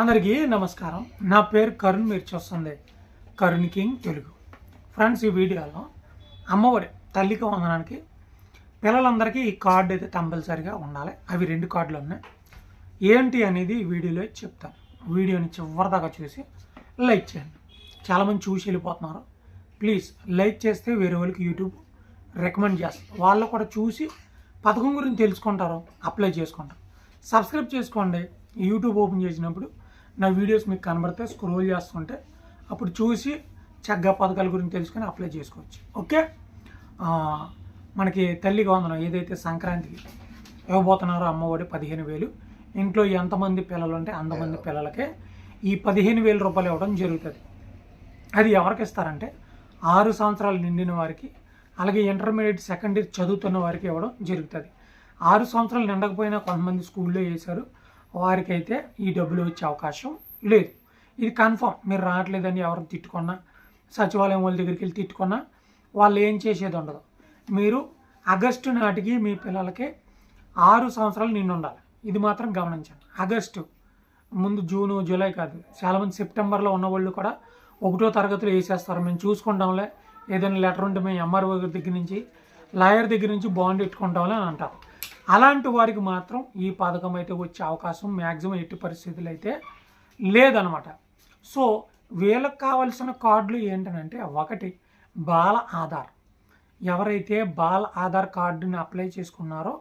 అందరికీ నమస్కారం. నా పేరు కరుణ్ మీరు చూస్తుంది కరుణ్ కింగ్ తెలుగు. ఫ్రెండ్స్ ఈ వీడియోలో అమ్మఒడి తల్లికి వందనానికి పిల్లలందరికీ ఈ కార్డు అయితే కంపల్సరిగా ఉండాలి. అవి రెండు కార్డులు ఉన్నాయి. ఏంటి అనేది వీడియోలో చెప్తాను. వీడియోని చివరిదాకా చూసి లైక్ చేయండి. చాలామంది చూసి వెళ్ళిపోతున్నారు. ప్లీజ్ లైక్ చేస్తే వేరే వాళ్ళకి యూట్యూబ్ రికమెండ్ చేస్తారు వాళ్ళు కూడా చూసి పథకం గురించి తెలుసుకుంటారు అప్లై చేసుకుంటారు. సబ్స్క్రైబ్ చేసుకోండి. యూట్యూబ్ ఓపెన్ చేసినప్పుడు నా వీడియోస్ మీకు కనబడితే స్క్రోల్ చేస్తుంటే అప్పుడు చూసి చక్కగా పథకాల గురించి తెలుసుకొని అప్లై చేసుకోవచ్చు. ఓకే? మనకి తల్లికి వందనం ఏదైతే సంక్రాంతికి ఇవ్వబోతున్నారో అమ్మఒడి పదిహేను వేలు ఇంట్లో ఎంతమంది పిల్లలు ఉంటే అంతమంది పిల్లలకే ఈ పదిహేను వేల రూపాయలు ఇవ్వడం జరుగుతుంది. అది ఎవరికి ఇస్తారంటే ఆరు సంవత్సరాలు నిండిన వారికి అలాగే ఇంటర్మీడియట్ సెకండ్ ఇయర్ చదువుతున్న వారికి ఇవ్వడం జరుగుతుంది. ఆరు సంవత్సరాలు నిండకపోయినా కొంతమంది స్కూల్లో వేశారు వారికైతే ఈ డబ్బులు వచ్చే అవకాశం లేదు. ఇది కన్ఫర్మ్. మీరు రావట్లేదని ఎవరిని తిట్టుకున్నా సచివాలయం వాళ్ళ దగ్గరికి వెళ్ళి తిట్టుకున్నా వాళ్ళు ఏం చేసేది ఉండదు. మీరు ఆగస్టు నాటికి మీ పిల్లలకి ఆరు సంవత్సరాలు నిండుండాలి ఇది మాత్రం గమనించండి. ఆగస్టు ముందు జూను జూలై కాదు. చాలామంది సెప్టెంబర్లో ఉన్న వాళ్ళు కూడా ఒకటో తరగతిలో వేసేస్తారు. మేము చూసుకుంటాంలే. ఏదైనా లెటర్ ఉంటే మేము ఎంఆర్ఓ దగ్గర నుంచి లాయర్ దగ్గర నుంచి బాండ్ పెట్టుకుంటాంలే అని అంటారు. అలాంటి వారికి మాత్రం ఈ పథకం అయితే వచ్చే అవకాశం మ్యాక్సిమం ఎట్టి పరిస్థితులు అయితే లేదనమాట సో వీళ్ళకి కావలసిన కార్డులు ఏంటనంటే ఒకటి బాల ఆధార్. ఎవరైతే బాల ఆధార్ కార్డుని అప్లై చేసుకున్నారో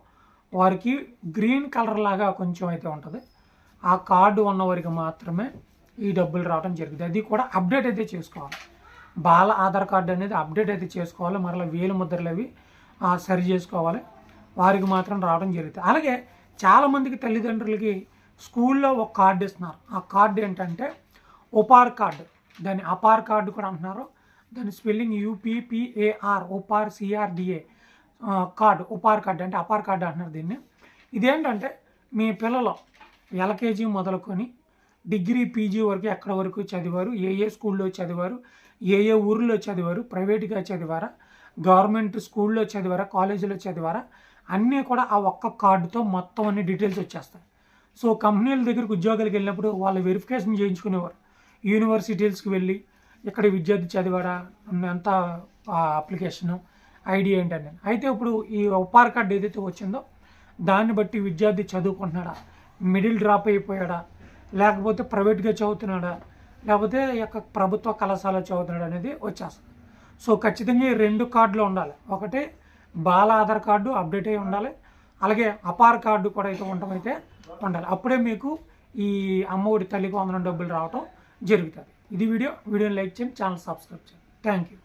వారికి గ్రీన్ కలర్ లాగా కొంచెం అయితే ఉంటుంది. ఆ కార్డు ఉన్నవారికి మాత్రమే ఈ డబ్బులు రావడం జరుగుతుంది. అది కూడా అప్డేట్ అయితే చేసుకోవాలి. బాల ఆధార్ కార్డు అనేది అప్డేట్ అయితే చేసుకోవాలి. మరలా వేలు ముద్రలు అవి సరి చేసుకోవాలి. వారికి మాత్రం రావడం జరుగుతుంది. అలాగే చాలామందికి తల్లిదండ్రులకి స్కూల్లో ఒక కార్డు ఇస్తున్నారు. ఆ కార్డు ఏంటంటే ఒపార్ కార్డు. దాన్ని అపార్ కార్డు కూడా అంటున్నారు. దాని spelling UPPAR Upar CRDA card. Upar card అంటే అపార్ కార్డు అంటున్నారు దీన్ని. ఇదేంటంటే మీ పిల్లలు ఎల్కేజీ మొదలుకొని డిగ్రీ పీజీ వరకు ఎక్కడ వరకు చదివారు ఏ ఏ స్కూల్లో చదివారు ఏ ఏ ఊర్లో చదివారు ప్రైవేట్గా చదివారా గవర్నమెంట్ స్కూల్లో చదివారా కాలేజీలో చదివారా అన్నీ కూడా ఆ ఒక్క కార్డుతో మొత్తం అన్ని డీటెయిల్స్ వచ్చేస్తాయి. సో కంపెనీల దగ్గరికి ఉద్యోగాలకు వెళ్ళినప్పుడు వాళ్ళు వెరిఫికేషన్ చేయించుకునేవారు. యూనివర్సిటీస్కి వెళ్ళి ఇక్కడ విద్యార్థి చదివాడా ఎంత అప్లికేషను ఐడి ఏంటని అయితే ఇప్పుడు ఈ ఉపార్ కార్డు ఏదైతే వచ్చిందో దాన్ని బట్టి విద్యార్థి చదువుకుంటున్నాడా? Middle drop అయిపోయాడా? లేకపోతే ప్రైవేట్గా చదువుతున్నాడా? లేకపోతే యొక్క ప్రభుత్వ కళాశాల చదువుతున్నాడు అనేది వచ్చేస్తుంది. సో ఖచ్చితంగా ఈ రెండు కార్డులు ఉండాలి. ఒకటి బాల ఆధార్ కార్డు అప్డేట్ అయి ఉండాలి. అలాగే అపార్ కార్డు కూడా అయితే ఉండటం అయితే ఉండాలి. అప్పుడే మీకు ఈ అమ్మఒడి తల్లికి వందనం డబ్బులు రావటం జరుగుతుంది. ఇది వీడియో. వీడియోని లైక్ చేయండి. ఛానల్ సబ్స్క్రైబ్ చేయండి. Thank you.